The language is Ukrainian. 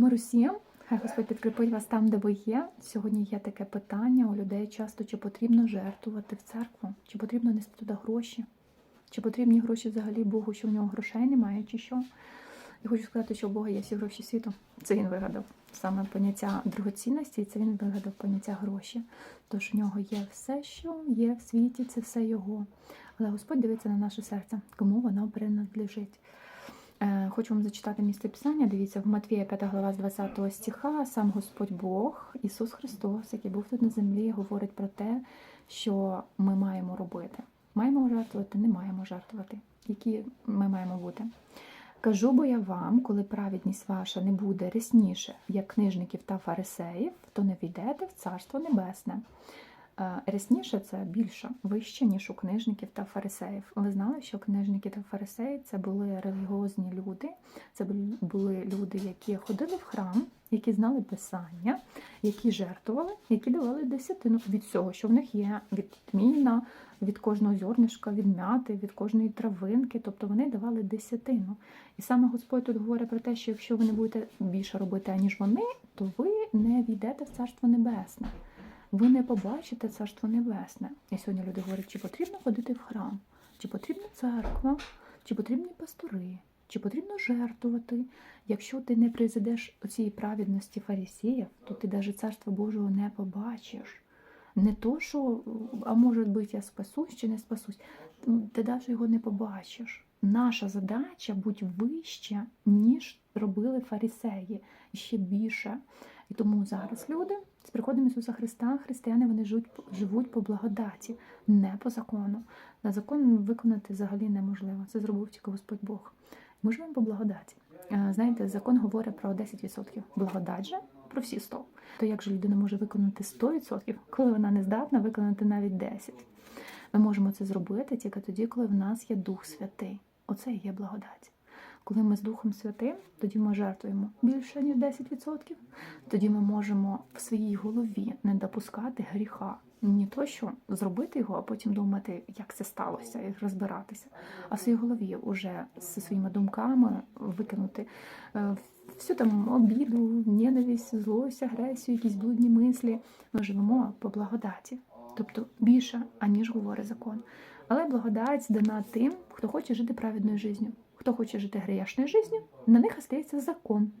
Миру всім, хай Господь підкріпить вас там, де ви є. Сьогодні є таке питання у людей часто, чи потрібно жертвувати в церкву, чи потрібно нести туди гроші, чи потрібні гроші взагалі Богу, що в нього грошей немає, чи що. І хочу сказати, що у Бога є всі гроші світу. Це він вигадав саме поняття другоцінності, і це він вигадав поняття гроші. Тож у нього є все, що є в світі, це все його. Але Господь дивиться на наше серце, кому воно принадлежить. Е, Хочу вам зачитати місце Писання. Дивіться, в Матвія 5 глава з 20 стиха сам Господь Бог, Ісус Христос, який був тут на землі, говорить про те, що ми маємо робити. Маємо жертвувати, не маємо жертвувати. Які ми маємо бути. Кажу бо я вам, коли праведність ваша не буде рясніше, як книжників та фарисеїв, то не війдете в Царство Небесне. Е, Рясніше це більше, вище, ніж у книжників та фарисеїв. Ви знали, що книжники та фарисеї це були релігіозні люди, це були- люди, які ходили в храм, які знали писання, які жертвували, які давали десятину від всього, що в них є, від тміна, від кожного зернишка, від м'яти, від кожної травинки. Тобто вони давали десятину. І саме Господь тут говорить про те, що якщо ви не будете більше робити, аніж вони, то ви не війдете в Царство Небесне. Ви не побачите Царство Небесне. І сьогодні люди говорять, чи потрібно ходити в храм, чи потрібна церква, чи потрібні пастори, чи потрібно жертвувати. Якщо ти не призидеш цієї праведності фарисіїв, то ти навіть Царства Божого не побачиш. Не то, що, а може бути, я спасусь чи не спасусь, ти навіть його не побачиш. Наша задача бути вище, ніж робили фарисеї, ще більше. І тому зараз люди з приходом Ісуса Христа, християни, вони живуть, живуть по благодаті, не по закону. На закон виконати взагалі неможливо. Це зробив тільки Господь Бог. Ми живемо по благодаті. Е, Знаєте, закон говорить про 10%. Благодать же про всі 100. То як же людина може виконати 100%, коли вона не здатна виконати навіть 10%? Ми можемо це зробити тільки тоді, коли в нас є Дух Святий. Оце і є благодать. Коли ми з Духом Святим, тоді ми жертвуємо більше ніж 10%. Тоді ми можемо в своїй голові не допускати гріха. Не то, що зробити його, а потім думати, як це сталося, і розбиратися. А в своїй голові вже зі своїми думками викинути е, всю там обіду, ненависть, злость, агресію, якісь блудні мислі. Ми живемо по благодаті, тобто більше, аніж говорить закон. Але благодать дана тим, хто хоче жити праведною життю. Хто хоче жити грішною життю, на них остається закон.